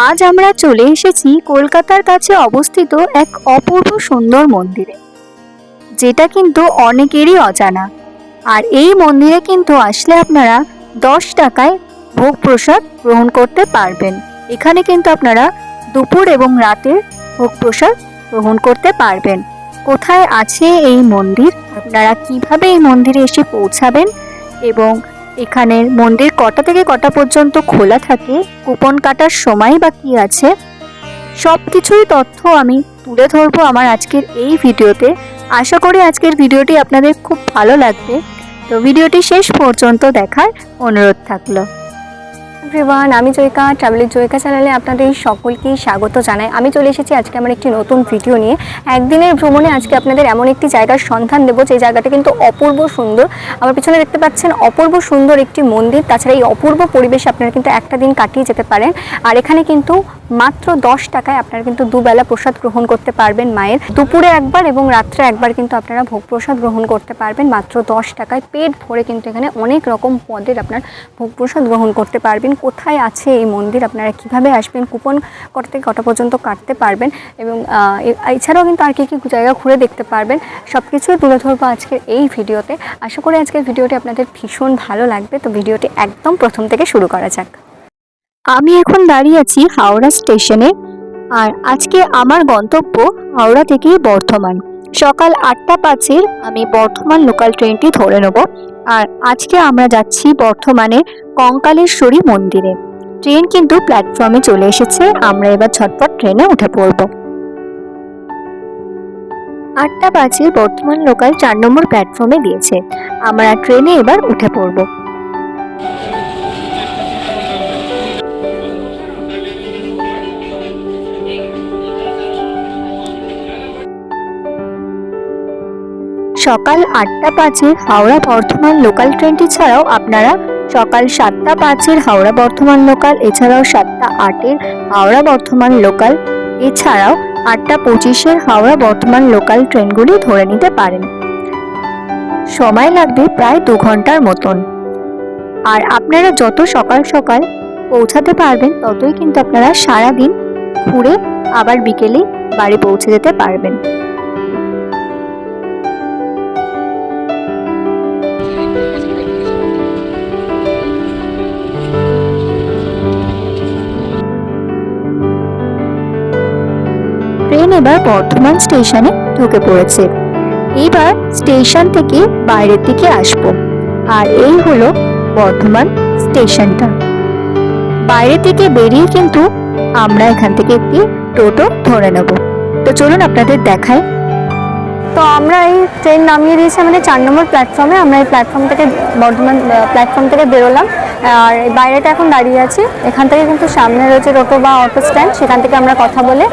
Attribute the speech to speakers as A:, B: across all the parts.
A: আজ আমরা চলে এসেছি কলকাতার কাছে অবস্থিত এক অপূর্ব সুন্দর মন্দিরে। যেটা কিন্তু অনেকেরই অজানা। আর এই মন্দিরে কিন্তু আসলে আপনারা দশ টাকায় ভোগ প্রসাদ গ্রহণ করতে পারবেন। এখানে কিন্তু আপনারা দুপুর এবং রাতের ভোগ প্রসাদ গ্রহণ করতে পারবেন। কোথায় আছে এই মন্দির? আপনারা কীভাবে এই মন্দিরে এসে পৌঁছাবেন? এবং এখানের মন্দির কটা থেকে কটা পর্যন্ত খোলা থাকে, কুপন কাটার সময় বা কী আছে সব কিছুই তথ্য আমি তুলে ধরবো আমার আজকের এই ভিডিওতে। আশা করি আজকের ভিডিওটি আপনাদের খুব ভালো লাগবে। তো ভিডিওটি শেষ পর্যন্ত দেখার অনুরোধ থাকল।
B: এভরিওয়ান আমি জয়িকা ট্রাভেলের জয়িকা চ্যানেলে আপনাদের সকলকেই স্বাগত জানাই। আমি চলে এসেছি আজকে আমার একটি নতুন ভিডিও নিয়ে। একদিনের ভ্রমণে আজকে আপনাদের এমন একটি জায়গার সন্ধান দেবো, যে জায়গাটা কিন্তু অপূর্ব সুন্দর। আমার পিছনে দেখতে পাচ্ছেন অপূর্ব সুন্দর একটি মন্দির। তাছাড়া এই অপূর্ব পরিবেশে আপনারা কিন্তু একটা দিন কাটিয়ে যেতে পারেন। আর এখানে কিন্তু মাত্র দশ টাকায় আপনারা কিন্তু দুবেলা প্রসাদ গ্রহণ করতে পারবেন মায়ের। দুপুরে একবার এবং রাত্রে একবার কিন্তু আপনারা ভোগ প্রসাদ গ্রহণ করতে পারবেন। মাত্র দশ টাকায় পেট ভরে কিন্তু এখানে অনেক রকম পদের আপনার ভোগ প্রসাদ গ্রহণ করতে পারবেন। কোথায় আছে এই মন্দির, আপনারা কীভাবে আসবেন, কুপন কটা থেকে কটা পর্যন্ত কাটতে পারবেন এবং এছাড়াও কিন্তু আর কী কী জায়গা ঘুরে দেখতে পারবেন সব কিছুই তুলে ধরবো আজকের এই ভিডিওতে। আশা করি আজকের ভিডিওটি আপনাদের ভীষণ ভালো লাগবে, তো ভিডিওটি একদম প্রথম থেকে শুরু করা যাক।
A: আমি এখন দাঁড়িয়ে আছি হাওড়া স্টেশনে, আর আজকে আমার গন্তব্য হাওড়া থেকে বর্ধমান। সকাল আটটা পাঁচের আমি বর্ধমান লোকাল ট্রেনটি ধরে নেব। আর আজকে আমরা যাচ্ছি বর্ধমানে কঙ্কালেশ্বরী মন্দিরে। ট্রেন কিন্তু প্ল্যাটফর্মে চলে এসেছে, আমরা এবার ঝটপট ট্রেনে উঠে পড়ব। আটটা বাজে বর্ধমান লোকাল চার নম্বর প্ল্যাটফর্মে দিয়েছে আমরা ট্রেনে এবার উঠে পড়ব। সকাল আটটা পাঁচের হাওড়া বর্ধমান লোকাল ট্রেনটি ছাড়াও আপনারা সকাল সাতটা পাঁচের হাওড়া বর্ধমান লোকাল এছাড়াও সাতটা আটের হাওড়া বর্ধমান লোকাল এছাড়াও আটটা পঁচিশের হাওড়া বর্ধমান লোকাল ট্রেনগুলি ধরে নিতে পারেন। সময় লাগবে প্রায় দু ঘণ্টার মতন। আর আপনারা যত সকাল সকাল পৌঁছাতে পারবেন, ততই কিন্তু আপনারা সারাদিন ঘুরে আবার বিকেলে বাড়ি পৌঁছে যেতে পারবেন। ট্রেন এবার বর্ধমান স্টেশনে ঢুকে পড়েছে। এবার স্টেশন থেকে বাইরের দিকে আসব। আর এই হলো বর্ধমান স্টেশনটা। বাইরে থেকে বেরিয়ে কিন্তু আমরা এখান থেকে একটি টোটো ধরে নেব। তো চলুন আপনাদের দেখাই।
B: তো আমরা এই ট্রেন নামিয়ে দিয়েছি আমাদের চার নম্বর প্ল্যাটফর্মে আমরা এই প্ল্যাটফর্ম থেকে বর্ধমান প্ল্যাটফর্ম থেকে বেরোলাম। আর বাইরেটা এখন দাঁড়িয়ে আছি। এখান থেকে কিন্তু সামনে রয়েছে টোটো বা অটো স্ট্যান্ড সেখান থেকে আমরা কথা বলে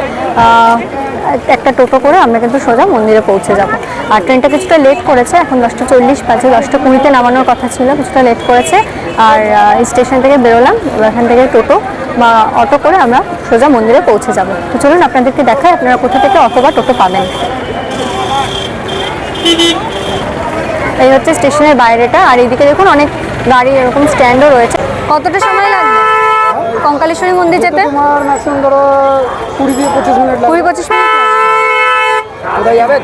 B: একটা টোটো করে আমরা কিন্তু সোজা মন্দিরে পৌঁছে যাব। আর ট্রেনটা কিছুটা লেট করেছে, এখন দশটা চল্লিশ বাজে, দশটা কুড়িতে নামানোর কথা ছিল, কিছুটা লেট করেছে। আর স্টেশন থেকে বেরোলাম, এবার এখান থেকে টোটো বা অটো করে আমরা সোজা মন্দিরে পৌঁছে যাব। তো চলুন আপনাদেরকে দেখায় আপনারা কোথা থেকে অটো বা টোটো পাবেন। এই হচ্ছে স্টেশনের বাইরেটা আর এইদিকে দেখুন অনেক গাড়ি এরকম স্ট্যান্ডও রয়েছে। কতটা সময় লাগবে? কঙ্কালেশ্বরী মন্দির যেতে?
C: তোমার ম্যাক্সিমাম ধরো কুড়ি থেকে পঁচিশ মিনিট
B: কুড়ি পঁচিশ মিনিট
C: কোথায় যাবে?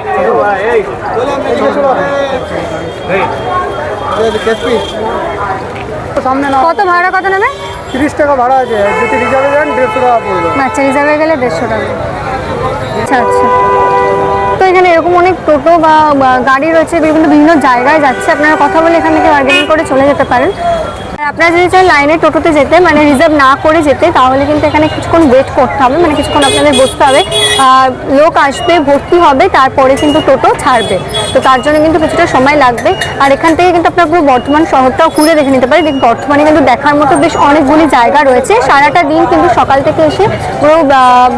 C: সামনে না
B: কত ভাড়া কত নেবে?
C: তিরিশ টাকা ভাড়া আছে। যদি রিজার্ভে যান দেড়শো টাকা পড়বে।
B: আচ্ছা রিজার্ভে গেলে দেড়শো টাকা। আচ্ছা আচ্ছা। এখানে এরকম অনেক টোটো বা গাড়ি রয়েছে, বিভিন্ন বিভিন্ন জায়গায় যাচ্ছে। আপনারা কথা বলে এখান থেকে বার্গেনিং করে চলে যেতে পারেন। আপনারা যদি চান লাইনে টোটোতে যেতে মানে রিজার্ভ না করে যেতে, তাহলে কিন্তু এখানে কিছুক্ষণ ওয়েট করতে হবে মানে কিছুক্ষণ আপনাদের বসতে হবে। লোক আসবে, ভর্তি হবে, তারপরে কিন্তু টোটো ছাড়বে। তো তার জন্য কিন্তু কিছুটা সময় লাগবে। আর এখান থেকে কিন্তু আপনার পুরো বর্ধমান শহরটাও ঘুরে দেখে নিতে পারে দেখ, বর্ধমানে কিন্তু দেখার মতো বেশ অনেকগুলি জায়গা রয়েছে। সারাটা দিন কিন্তু সকাল থেকে এসে পুরো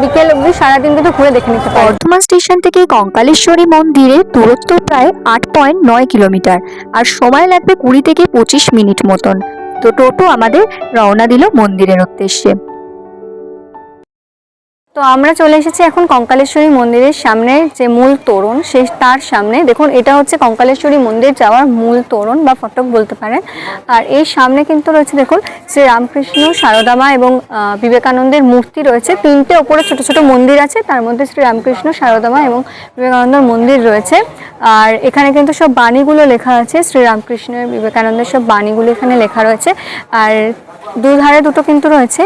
B: বিকেল অবধি সারাদিন কিন্তু ঘুরে দেখে নিতে পারেন।
A: বর্ধমান স্টেশন থেকে কঙ্কালেশ্বরী মন্দিরের দূরত্ব প্রায় আট পয়েন্ট নয় কিলোমিটার। আর সময় লাগবে কুড়ি থেকে পঁচিশ মিনিট মতন। তো টোটো আমাদের রওনা দিল মন্দিরের উদ্দেশ্যে।
B: তো আমরা চলে এসেছি এখন কঙ্কালেশ্বরী মন্দিরের সামনে যে মূল তোরণ সে তার সামনে। দেখুন, এটা হচ্ছে কঙ্কালেশ্বরী মন্দির যাওয়ার মূল তোরণ বা ফটক বলতে পারেন। আর এই সামনে কিন্তু রয়েছে, দেখুন, শ্রী রামকৃষ্ণ সারদামা এবং বিবেকানন্দের মূর্তি রয়েছে। তিনটে ওপরে ছোট ছোট মন্দির আছে, তার মধ্যে শ্রী রামকৃষ্ণ সারদামা এবং বিবেকানন্দের মন্দির রয়েছে। আর এখানে কিন্তু সব বাণীগুলো লেখা আছে, শ্রী রামকৃষ্ণের বিবেকানন্দের সব বাণীগুলো এখানে লেখা রয়েছে। আর দুধারে দুটো কিন্তু রয়েছে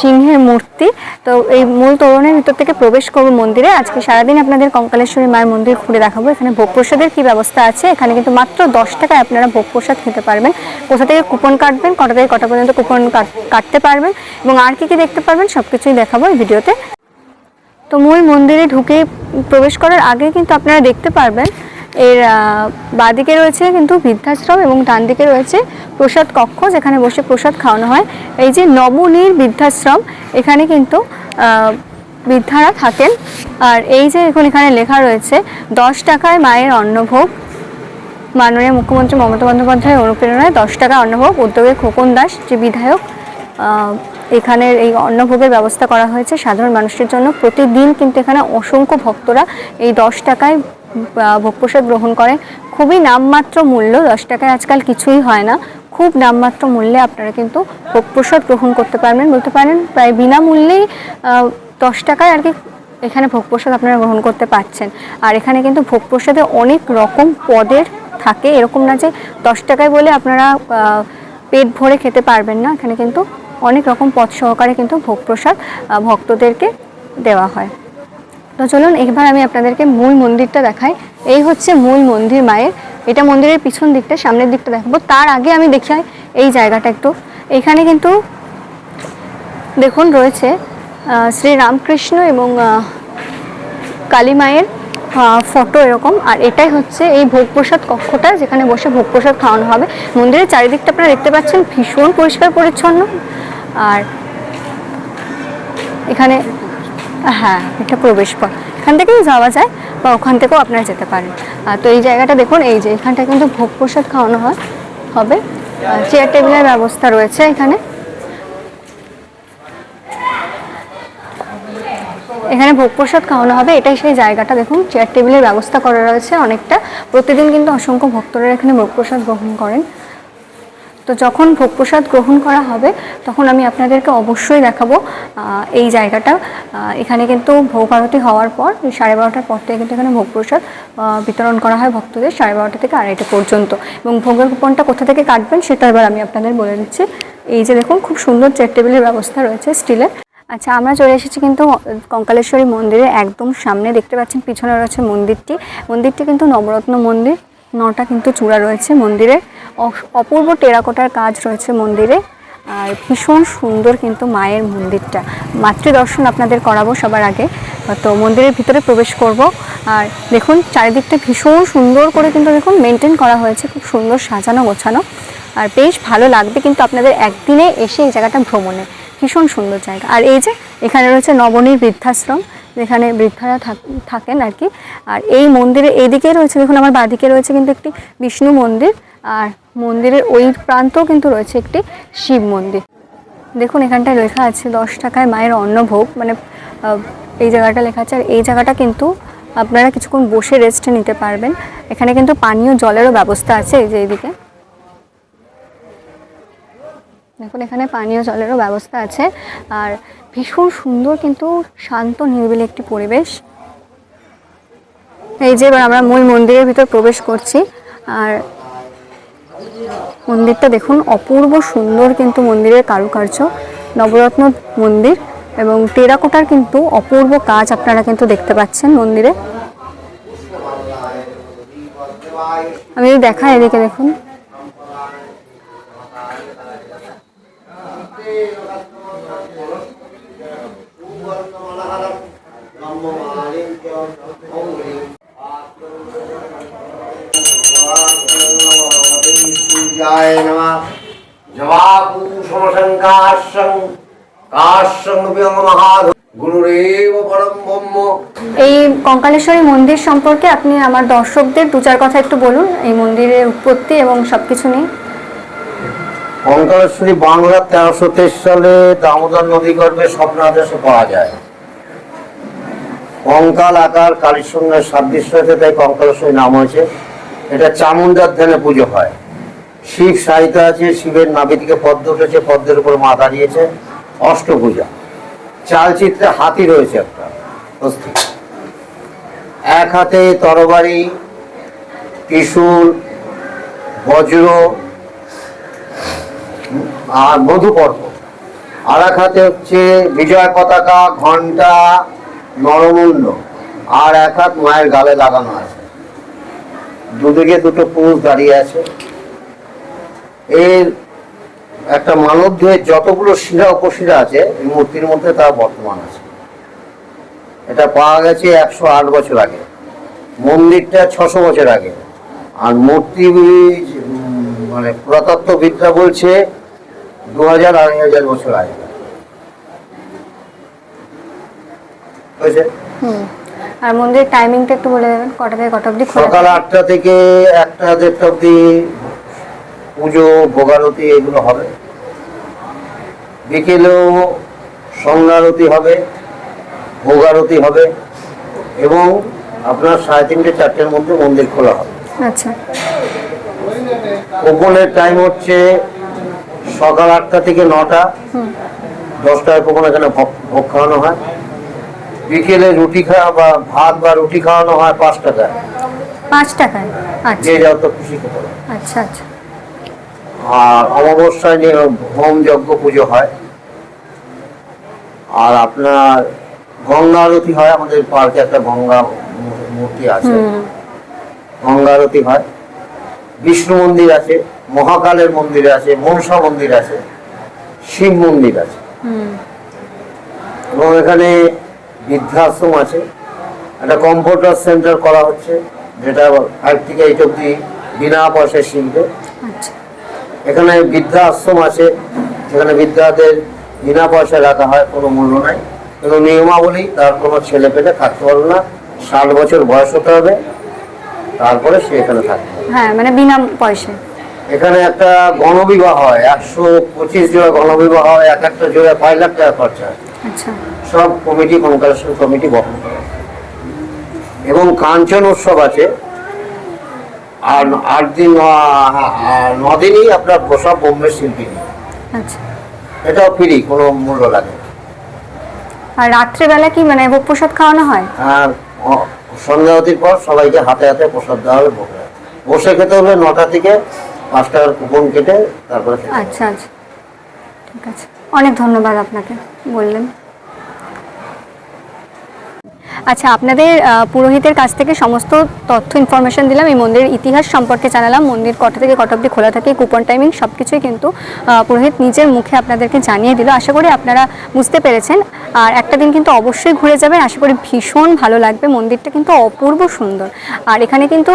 B: সিংহের মূর্তি। তো এই মূল তোরণের ভিতর থেকে প্রবেশ করব মন্দিরে। আজকে সারাদিন আপনাদের কঙ্কালেশ্বরী মায়ের মন্দির ঘুরে দেখাবো। এখানে ভোগ প্রসাদের কী ব্যবস্থা আছে? এখানে কিন্তু মাত্র দশ টাকায় আপনারা ভোগ প্রসাদ খেতে পারবেন। কোথা থেকে কুপন কাটবেন, কটা থেকে কটা পর্যন্ত কুপন কাট- কাটতে পারবেন এবং আর কী কী দেখতে পারবেন সব কিছুই দেখাবো এই ভিডিওতে। তো মূল মন্দিরে ঢুকে প্রবেশ করার আগে কিন্তু আপনারা দেখতে পারবেন এর বাঁদিকে রয়েছে কিন্তু বৃদ্ধাশ্রম এবং ডান দিকে রয়েছে প্রসাদ কক্ষ, যেখানে বসে প্রসাদ খাওয়ানো হয়। এই যে নবনীর বৃদ্ধাশ্রম, এখানে কিন্তু বৃদ্ধারা থাকেন। আর এই যে এখন এখানে লেখা রয়েছে, দশ টাকায় মায়ের অন্নভোগ। মাননীয় মুখ্যমন্ত্রী মমতা বন্দ্যোপাধ্যায়ের অনুপ্রেরণায় দশ টাকা অন্নভোগ। উদ্যোগে খোকন দাস, যে বিধায়ক এখানের এই অন্নভোগের ব্যবস্থা করা হয়েছে। সাধারণ মানুষের জন্য প্রতিদিন কিন্তু এখানে অসংখ্য ভক্তরা এই দশ টাকায় আহ, ভোগ প্রসাদ গ্রহণ করেন খুবই নামমাত্র মূল্য দশ টাকায় আজকাল কিছুই হয় না। খুব নামমাত্র মূল্যে আপনারা কিন্তু ভোগ প্রসাদ গ্রহণ করতে পারবেন। বলতে পারেন প্রায় বিনামূল্যেই দশ টাকায় আর কি এখানে ভোগ প্রসাদ আপনারা গ্রহণ করতে পারছেন। আর এখানে কিন্তু ভোগ প্রসাদে অনেক রকম পদের থাকে। এরকম না যে দশ টাকায় বলে আপনারা পেট ভরে খেতে পারবেন না। এখানে কিন্তু অনেক রকম পদ সহকারে কিন্তু ভোগ প্রসাদ ভক্তদেরকে দেওয়া হয়। তো চলুন এবার আমি আপনাদেরকে মূল মন্দিরটা দেখাই। এই হচ্ছে মূল মন্দির মায়ের। এটা মন্দিরের পিছন দিকটা, সামনের দিকটা দেখাবো। তার আগে আমি দেখাই এই জায়গাটা একটু। এখানে কিন্তু দেখুন রয়েছে শ্রী রামকৃষ্ণ এবং কালী মায়ের ফটো এরকম। আর এটাই হচ্ছে এই ভোগ প্রসাদ কক্ষটা যেখানে বসে ভোগ প্রসাদ খাওয়ানো হবে। মন্দিরের চারিদিকটা আপনারা দেখতে পাচ্ছেন, ভীষণ পরিষ্কার পরিচ্ছন্ন। আর এখানে হ্যাঁ এটা প্রবেশ পথ এখান থেকেই যাওয়া যায় বা ওখান থেকেও আপনারা যেতে পারেন। তো এই জায়গাটা দেখুন, এই যে এখানটা কিন্তু ভোগ প্রসাদ খাওয়ানো হয়, হবে। চেয়ার টেবিলের ব্যবস্থা রয়েছে এখানে। এখানে ভোগ প্রসাদ খাওয়ানো হবে, এটাই সেই জায়গাটা, দেখুন চেয়ার টেবিলের ব্যবস্থা করা রয়েছে অনেকটা। প্রতিদিন কিন্তু অসংখ্য ভক্তরা এখানে ভোগ প্রসাদ গ্রহণ করেন। তো যখন ভোগ প্রসাদ গ্রহণ করা হবে, তখন আমি আপনাদেরকে অবশ্যই দেখাবো এই জায়গাটা। এখানে কিন্তু ভোগ আরতি হওয়ার পর, সাড়ে বারোটার পর থেকে কিন্তু এখানে ভোগ প্রসাদ বিতরণ করা হয় ভক্তদের সাড়ে বারোটা থেকে আড়াইটা পর্যন্ত। এবং ভোগের কুপনটা কোথা থেকে কাটবেন সেটা এবার আমি আপনাদের বলে দিচ্ছি। এই যে দেখুন, খুব সুন্দর চেয়ার টেবিলের ব্যবস্থা রয়েছে স্টিলের। আচ্ছা আমরা চলে এসেছি কিন্তু কঙ্কালেশ্বরী মন্দিরের একদম সামনে। দেখতে পাচ্ছেন, পিছনে রয়েছে মন্দিরটি। মন্দিরটি কিন্তু নবরত্ন মন্দির। নটা কিন্তু চূড়া রয়েছে মন্দিরে অস- অপূর্ব টেরাকোটার কাজ রয়েছে মন্দিরে। আর ভীষণ সুন্দর কিন্তু মায়ের মন্দিরটা। মাতৃদর্শন আপনাদের করাবো সবার আগে। তো মন্দিরের ভিতরে প্রবেশ করব। আর দেখুন, চারিদিকটা ভীষণ সুন্দর করে কিন্তু দেখুন মেনটেন করা হয়েছে। খুব সুন্দর সাজানো, গোছানো। আর বেশ ভালো লাগবে কিন্তু আপনাদের একদিনে এসে এই জায়গাটা ভ্রমণে। ভীষণ সুন্দর জায়গা। আর এই যে, এখানে রয়েছে নবনীর বৃদ্ধাশ্রম। যেখানে বৃদ্ধারা থাকেন আর কি। আর এই মন্দিরে এইদিকে রয়েছে, দেখুন আমার বাদিকে রয়েছে কিন্তু একটি বিষ্ণু মন্দির। আর মন্দিরের ওই প্রান্তেও কিন্তু রয়েছে একটি শিব মন্দির। দেখুন, এখানটায় লেখা আছে দশ টাকায় মায়ের অন্নভোগ। মানে এই জায়গাটা লেখা আছে। আর এই জায়গাটা কিন্তু আপনারা কিছুক্ষণ বসে রেস্ট নিতে পারবেন। এখানে কিন্তু পানীয় জলেরও ব্যবস্থা আছে এই যে এইদিকে। দেখুন, এখানে পানীয় জলেরও ব্যবস্থা আছে। আর ভীষণ সুন্দর কিন্তু শান্ত, নিরিবিলি একটি পরিবেশ। এই যে এবার আমরা মূল মন্দিরের ভিতর প্রবেশ করছি। আর মন্দিরটা দেখুন, অপূর্ব সুন্দর কিন্তু মন্দিরের কারুকার্য। নবরত্ন মন্দির এবং টেরাকোটার কিন্তু অপূর্ব কাজ আপনারা কিন্তু দেখতে পাচ্ছেন মন্দিরে। আমি দেখাই এদিকে দেখুন।
D: सूर्याय नमः जवाकुसुमशङ्काश्रं काश्रं व्यङ्गमहाध गुरुरेव परं ब्रह्म
B: এই কঙ্কালেশ্বরী মন্দির সম্পর্কে আপনি আমার দর্শকদের দু চার কথা একটু বলুন এই মন্দিরের উৎপত্তি এবং সবকিছু নিয়ে
D: কঙ্কালেশ্বরী বাংলা তেরোশো তেইশ সালে দামোদর নদী গর্ভে স্বপ্নাদেশে পাওয়া যায় কঙ্কাল আকার কালীর সঙ্গে সাদৃশ্য হয়েছে তাই কঙ্কালেশ্বরী নাম হয়েছে এটা চামুন্ডার ধ্যানে পুজো হয় শিব সাহিত্য আছে, শিবের নাভি থেকে পদ্ম উঠেছে পদ্মের উপর মা দাঁড়িয়েছে অষ্টপূজা চালচিত্রে হাতি রয়েছে একটা এক হাতে তরবারি, ত্রিশূল, বজ্র, আর মধুপর্ব। আর এক হাতে হচ্ছে বিজয় পতাকা ঘণ্টা নরমুণ্ড, আর এক হাত মায়ের গালে লাগানো আছে। দুদিকে দুটো পুরুষ দাঁড়িয়ে আছে। এর একটা মানব দেহের যতগুলো শিরা উপশিরা আছে এই মূর্তির মধ্যে তা বর্তমান আছে। এটা পাওয়া গেছে একশো আট বছর আগে। মন্দিরটা ছশো বছর আগে। আর মূর্তি মানে পুরাতত্ত্ববিদরা বলছে দু হাজার আড়াই হাজার বছর আগে।
B: আর মন্দিরের টাইমিংটা একটু বলে দেবেন কটা থেকে কটা অবধি
D: সকাল আটটা থেকে একটা দেড়টা অব্দি পুজো ভোগারতি এগুলো হবে। বিকেলেও সন্ধ্যারতি হবে ভোগারতি হবে এবং আপনার সাড়ে তিনটে চারটের মধ্যে মন্দির খোলা হবে।
B: আচ্ছা।
D: কোপনের টাইম হচ্ছে সকাল আটটা থেকে নটা। দশটায় কোপন এখানে ভোগ খাওয়ানো হয়। বিকেলে রুটি খাওয়া বা ভাত বা রুটি খাওয়ানো হয় পাঁচ টাকায়।
B: পাঁচ টাকায়। আচ্ছা।
D: যে যত খুশি খেতে
B: আচ্ছা আচ্ছা।
D: আর অমাবস্যায় নিয়ে হোম যজ্ঞ পুজো হয় আর আপনার গঙ্গা আরতি হয় আমাদের পার্কে একটা গঙ্গা মূর্তি আছে। গঙ্গা আরতি হয়। বিষ্ণু মন্দির আছে মহাকালের মন্দির আছে মনসা মন্দির আছে শিব মন্দির আছে। এবং এখানে বৃদ্ধাশ্রম আছে। একটা কম্পিউটার সেন্টার করা হচ্ছে যেটা ফাইভ থেকে এইট অব্দি বিনা পয়সায় শিখবে।
B: আচ্ছা।
D: এখানে বৃদ্ধা আশ্রম আছে যেখানে বৃদ্ধাদের বিনা পয়সায় রাখা হয় কোনো মূল্য নাই। কিন্তু নিয়মাবলী তার কোনো ছেলে পেলে থাকতে পারবে না। ষাট বছর বয়স হতে হবে তারপরে সে এখানে থাকবে।
B: হ্যাঁ মানে বিনা পয়সায়।
D: এখানে একটা গণবিবাহ হয় একশো পঁচিশ জোড়া গণবিবাহ হয় এক একটা জোড়া পাঁচ লাখ টাকা খরচা হয়।
B: আচ্ছা।
D: সব কমিটি কনকারেশন কমিটি বহন করে। এবং কাঞ্চন উৎসব আছে আর আট দিন ন- ন দিনই আপনার সব বোম্বে শিল্পী।
B: আচ্ছা।
D: এটাও ফ্রি কোনো মূল্য লাগে
B: আর রাত্রেবেলা কি মানে ভোগ প্রসাদ খাওয়ানো হয়?
D: আর অ- সন্ধ্যাবতির পর সবাইকে হাতে হাতে প্রসাদ দেওয়া হবে ভোগ। বসে খেতে হলে নটা থেকে পাঁচটার কুপন কেটে তারপরে
B: আচ্ছা আচ্ছা। ঠিক আছে। অনেক ধন্যবাদ আপনাকে বললেন। আচ্ছা আপনাদের পুরোহিতের কাছ থেকে সমস্ত তথ্য ইনফরমেশন দিলাম, এই মন্দিরের ইতিহাস সম্পর্কে জানালাম, মন্দির কটা থেকে কটা অবধি খোলা থাকে কুপন টাইমিং সব কিছুই কিন্তু পুরোহিত নিজের মুখে আপনাদেরকে জানিয়ে দিল। আশা করি আপনারা বুঝতে পেরেছেন। আর একটা দিন কিন্তু অবশ্যই ঘুরে যাবেন, আশা করি ভীষণ ভালো লাগবে, মন্দিরটা কিন্তু অপূর্ব সুন্দর। আর এখানে কিন্তু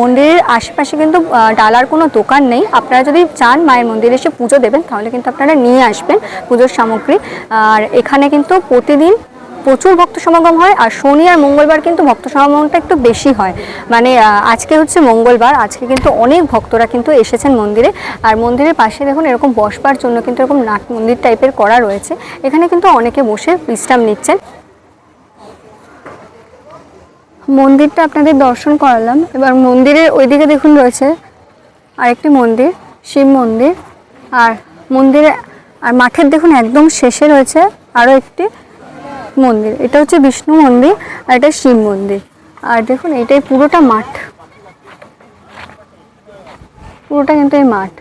B: মন্দিরের আশেপাশে কিন্তু ডালার কোনো দোকান নেই। আপনারা যদি চান মায়ের মন্দিরে এসে পুজো দেবেন, তাহলে কিন্তু আপনারা নিয়ে আসবেন পুজোর সামগ্রী। আর এখানে কিন্তু প্রতিদিন প্রচুর ভক্ত সমাগম হয় আর শনি আর মঙ্গলবার কিন্তু ভক্ত সমাগমটা একটু বেশি হয়। মানে আজকে হচ্ছে মঙ্গলবার, আজকে কিন্তু অনেক ভক্তরা কিন্তু এসেছেন মন্দিরে। আর মন্দিরের পাশে দেখুন এরকম বসবার জন্য কিন্তু এরকম নাট মন্দির টাইপের করা রয়েছে। এখানে কিন্তু অনেকে বসে বিশ্রাম নিচ্ছেন। মন্দিরটা আপনাদের দর্শন করালাম। এবার মন্দিরের ওইদিকে দেখুন রয়েছে আরেকটি মন্দির, শিব মন্দির। আর মন্দিরে, আর মাঠের দেখুন একদম শেষে রয়েছে আরও একটি মন্দির। এটা হচ্ছে বিষ্ণু মন্দির আর এটা শিব মন্দির। আর দেখুন, এটাই পুরোটা মাঠ। পুরোটা কিন্তু এই মাঠ।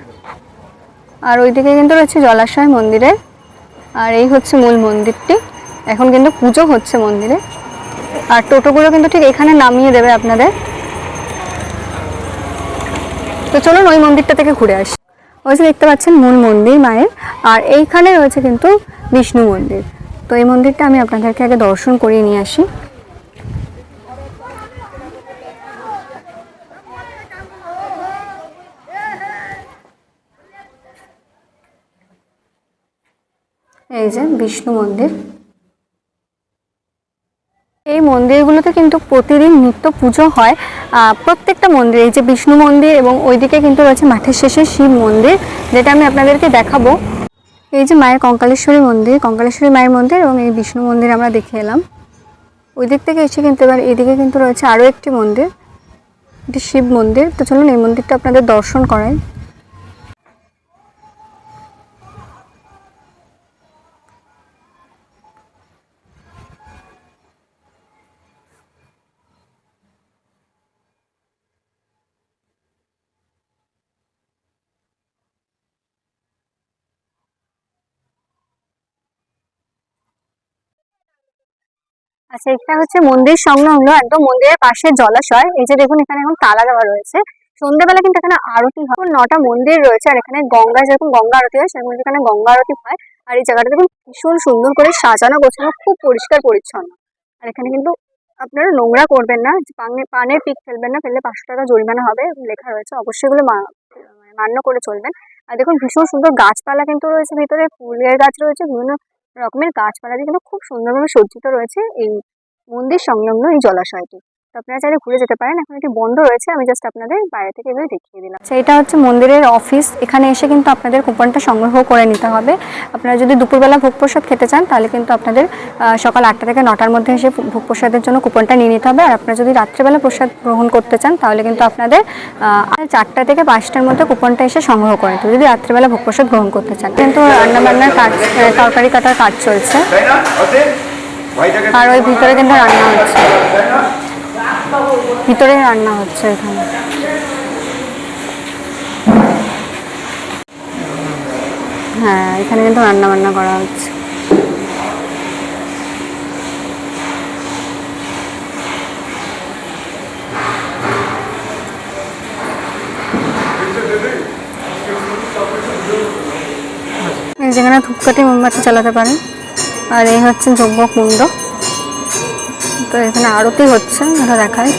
B: আর ওইদিকে কিন্তু রয়েছে জলাশয় মন্দিরে। আর এই হচ্ছে মূল মন্দিরটি। এখন কিন্তু পুজো হচ্ছে মন্দিরে। আর টোটোগুলো কিন্তু ঠিক এখানে নামিয়ে দেবে আপনাদের। তো চলুন ওই মন্দিরটা থেকে ঘুরে আসি। ওই যে দেখতে পাচ্ছেন মূল মন্দির মায়ের। আর এইখানে রয়েছে কিন্তু বিষ্ণু মন্দির। তো এই মন্দিরটা আমি আপনাদেরকে আগে দর্শন করিয়ে নিয়ে আসি। এই যে বিষ্ণু মন্দির। এই মন্দিরগুলোতে কিন্তু প্রতিদিন নিত্য পুজো হয়। প্রত্যেকটা মন্দির, এই যে বিষ্ণু মন্দির এবং ওইদিকে কিন্তু রয়েছে মাঠের শেষে শিব মন্দির, যেটা আমি আপনাদেরকে দেখাবো। এই যে মায়ের কঙ্কালেশ্বরী মন্দির, কঙ্কালেশ্বরী মায়ের মন্দির এবং এই বিষ্ণু মন্দির আমরা দেখে এলাম। ওই দিক থেকে এসে কিন্তু এবার এদিকে কিন্তু রয়েছে আরও একটি মন্দির, এটি শিব মন্দির। তো চলুন এই মন্দিরটা আপনাদের দর্শন করাই। আচ্ছা এটা হচ্ছে মন্দির সংলগ্ন একদম মন্দিরের পাশে জলাশয়। এই যে দেখুন, এখানে এখন তালা দেওয়া রয়েছে। সন্ধ্যেবেলা কিন্তু এখানে আরতি হয়। নটা মন্দির রয়েছে, আর এখানে গঙ্গা, যেরকম গঙ্গা আরতি হয়, সেরকম এখানে গঙ্গা আরতি হয়। আর এই জায়গাটা দেখুন, ভীষণ সুন্দর করে সাজানো, গোছানো, খুব পরিষ্কার পরিচ্ছন্ন। আর এখানে কিন্তু আপনারা নোংরা করবেন না পানে- পানের পিক ফেলবেন না, ফেললে পাঁচশো টাকা জরিমানা হবে লেখা রয়েছে। অবশ্যই এগুলো মানে মান্য করে চলবেন। আর দেখুন, ভীষণ সুন্দর গাছপালা কিন্তু রয়েছে, ভিতরে ফুলের গাছ রয়েছে, বিভিন্ন রকমের গাছপালা দিয়ে কিন্তু খুব সুন্দরভাবে সজ্জিত রয়েছে এই মন্দির সংলগ্ন এই জলাশয়টি। তো আপনারা চাইলে ঘুরে যেতে পারেন। এখন এটি বন্ধ রয়েছে আমি জাস্ট আপনাদের বাইরে থেকে এগুলো দেখিয়ে দিলাম। আচ্ছা এটা হচ্ছে মন্দিরের অফিস এখানে এসে কিন্তু আপনাদের কুপনটা সংগ্রহ করে নিতে হবে। আপনারা যদি দুপুরবেলা ভোগ প্রসাদ খেতে চান তাহলে কিন্তু আপনাদের সকাল আটটা থেকে নটার মধ্যে এসে ভোগ প্রসাদের জন্য কুপনটা নিয়ে নিতে হবে। আর আপনারা যদি রাত্রেবেলা প্রসাদ গ্রহণ করতে চান তাহলে কিন্তু আপনাদের আহ, চারটা থেকে পাঁচটার মধ্যে কুপনটা এসে সংগ্রহ করে নিতে যদি রাত্রেবেলা ভোগ প্রসাদ গ্রহণ করতে চান কিন্তু রান্নাবান্নার কাজ তরকারি কাটার কাজ চলছে। আর ওই ভিতরে কিন্তু রান্না হচ্ছে। ভিতরে রান্না হচ্ছে এখানে। হ্যাঁ এখানে কিন্তু রান্না বান্না করা হচ্ছে। যেখানে ধূপকাঠি, মোমবাতি চালাতে পারেন। আর এই হচ্ছে যজ্ঞ কুণ্ড তো এখানে আরতি হচ্ছে, এটা দেখায়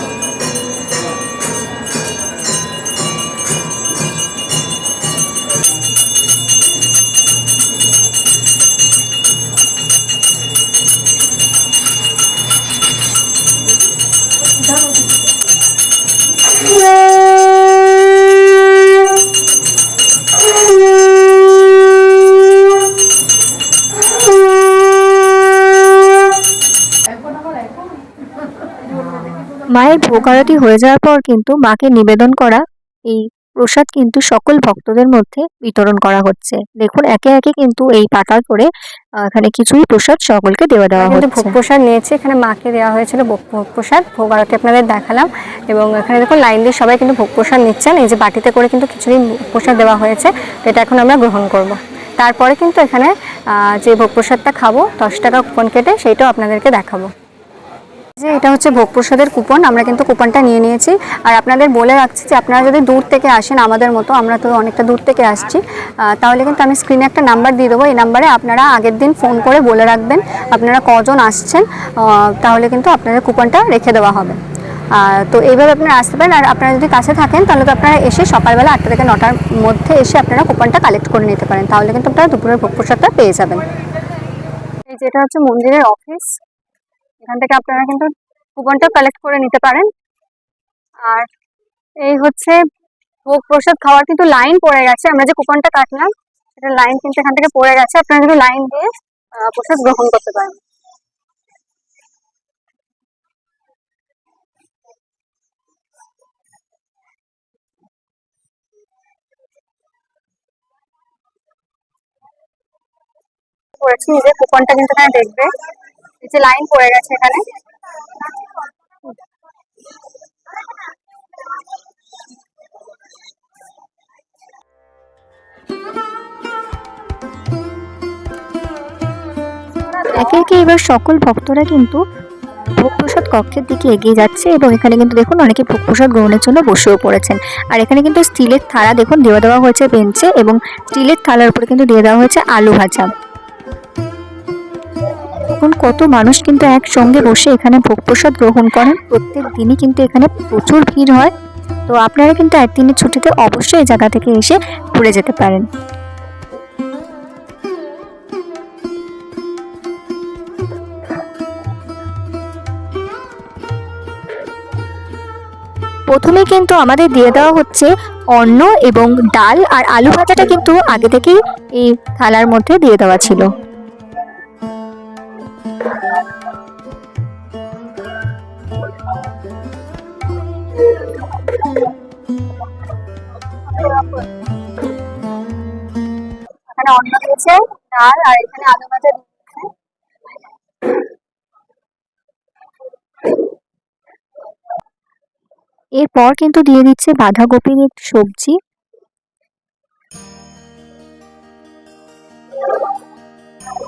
A: মায়ের ভোগ আরতি হয়ে যাওয়ার পর কিন্তু মাকে নিবেদন করা এই প্রসাদ কিন্তু সকল ভক্তদের মধ্যে বিতরণ করা হচ্ছে। দেখুন একে একে কিন্তু এই পাতার করে এখানে কিছুই প্রসাদ সকলকে দেওয়া দেওয়া
B: কিন্তু ভোগ প্রসাদ নিয়েছে এখানে মাকে দেওয়া হয়েছিল ভোগ ভোগ প্রসাদ ভোগ আরতি আপনাদের দেখালাম। এবং এখানে দেখুন লাইন দিয়ে সবাই কিন্তু ভোগ প্রসাদ নিচ্ছেন এই যে বাটিতে করে কিন্তু খিচুড়ি প্রসাদ দেওয়া হয়েছে তো এটা এখন আমরা গ্রহণ করব। তারপরে কিন্তু এখানে যে ভোগ প্রসাদটা খাব দশ টাকা কুপন কেটে সেইটাও আপনাদেরকে দেখাবো। যে এটা হচ্ছে ভোগ প্রসাদের কুপন আমরা কিন্তু কুপনটা নিয়ে নিয়েছি। আর আপনাদের বলে রাখছি যে আপনারা যদি দূর থেকে আসেন আমাদের মতো, আমরা তো অনেকটা দূর থেকে আসছি তাহলে কিন্তু আমি স্ক্রিনে একটা নাম্বার দিয়ে দেবো। এই নাম্বারে আপনারা আগের দিন ফোন করে বলে রাখবেন, আপনারা কজন আসছেন তাহলে কিন্তু আপনাদের কুপনটা রেখে দেওয়া হবে। তো এইভাবে আপনারা আসতে পারেন। আর আপনারা যদি কাছে থাকেন, তাহলে তো আপনারা এসে সকালবেলা আটটা থেকে নটার মধ্যে এসে আপনারা কুপনটা কালেক্ট করে নিতে পারেন। তাহলে কিন্তু আপনারা দুপুরের ভোগ প্রসাদটা পেয়ে যাবেন। যেটা হচ্ছে মন্দিরের অফিস এখান থেকে আপনারা কিন্তু কুপনটা কালেক্ট করে নিতে পারেন। আর এই হচ্ছে ভোগ প্রসাদ খাওয়ার কিন্তু লাইন পড়ে গেছে। আমরা যে কুপনটা কাটলাম, সেটা লাইন কিন্তু এখান থেকে পড়ে গেছে। আপনারা কিন্তু লাইন দিয়ে প্রসাদ গ্রহণ করতে পারেন করেছি যে কুপনটা কিন্তু দেখবে। যে লাইন পড়ে গেছে এখানে।
A: একে একে এবার সকল ভক্তরা কিন্তু ভোগ প্রসাদ কক্ষের দিকে এগিয়ে যাচ্ছে এবং এখানে কিন্তু দেখুন অনেকে ভোগ প্রসাদ গ্রহণের জন্য বসেও পড়েছেন। আর এখানে কিন্তু স্টিলের থালা দেখুন দেওয়া দেওয়া হয়েছে বেঞ্চে এবং স্টিলের থালার উপরে কিন্তু দিয়ে দেওয়া হয়েছে আলু ভাজা। এখন কত মানুষ কিন্তু একসঙ্গে বসে এখানে ভোগ প্রসাদ গ্রহণ করেন। প্রত্যেক দিনই কিন্তু এখানে প্রচুর ভিড় হয়। তো আপনারা কিন্তু একদিনের ছুটিতে অবশ্যই এই জায়গা থেকে এসে ঘুরে যেতে পারেন। প্রথমে কিন্তু আমাদের দিয়ে দেওয়া হচ্ছে অন্ন এবং ডাল, আর আলু ভাজাটা কিন্তু আগে থেকেই এই থালার মধ্যে দিয়ে দেওয়া ছিল।
B: আর এখানে আলু
A: এরপর কিন্তু দিয়ে দিচ্ছে বাঁধাকপির সবজি।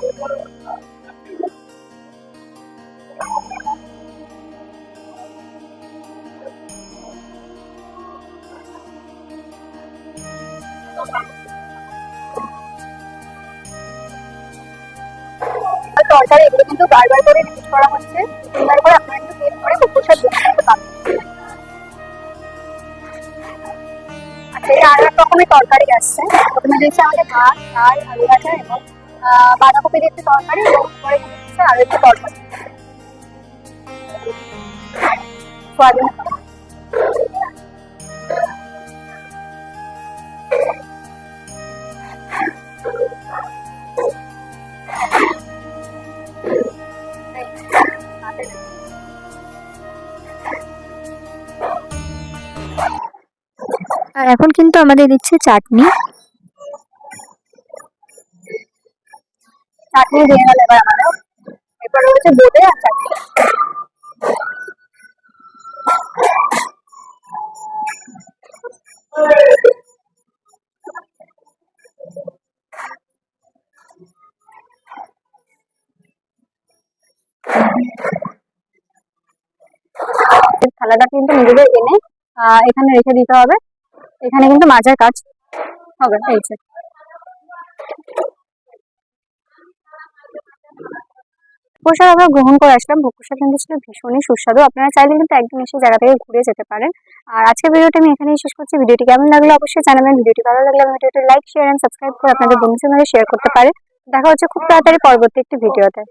B: আর তরকারি এগুলো কিন্তু বারবার করে রিপিট করা হচ্ছে। তিনবার আপনারা একটু টেস্ট করে প্রসাদ আচ্ছা এই আর এক রকমের তরকারি আসছে। প্রথমে দিয়েছে আমাদের ভাত ডাল আলু ভাজা এবং আহ, বাঁধাকপি দিয়ে একটু তরকারি এবং পরে দিচ্ছে আরও একটু তরকারি। সোয়াবিন
A: এখন কিন্তু আমাদের দিচ্ছে চাটনি।
B: চাটনি দিয়ে গেল এবার এরপর রয়েছে আর চাটনি। থালাটা কিন্তু নিজেদের এনে এখানে রেখে দিতে হবে। এখানে কিন্তু মাজার কাজ হবে এই যে। প্রসাদ আমরা গ্রহণ করে আসলাম। ভোগ কিন্তু ছিল ভীষণই সুস্বাদু। আপনারা চাইলে কিন্তু একদিন এসে জায়গা থেকে ঘুরে যেতে পারেন। আর আজকের ভিডিওটা আমি এখানেই শেষ করছি। ভিডিওটি কেমন লাগল অবশ্যই জানাবেন। ভিডিওটি ভালো লাগলে ভিডিওটি লাইক শেয়ার এন্ড সাবস্ক্রাইব করে আপনাদের বন্ধুদের সঙ্গে শেয়ার করতে পারেন। দেখা হচ্ছে খুব তাড়াতাড়ি পরবর্তী একটি ভিডিওতে।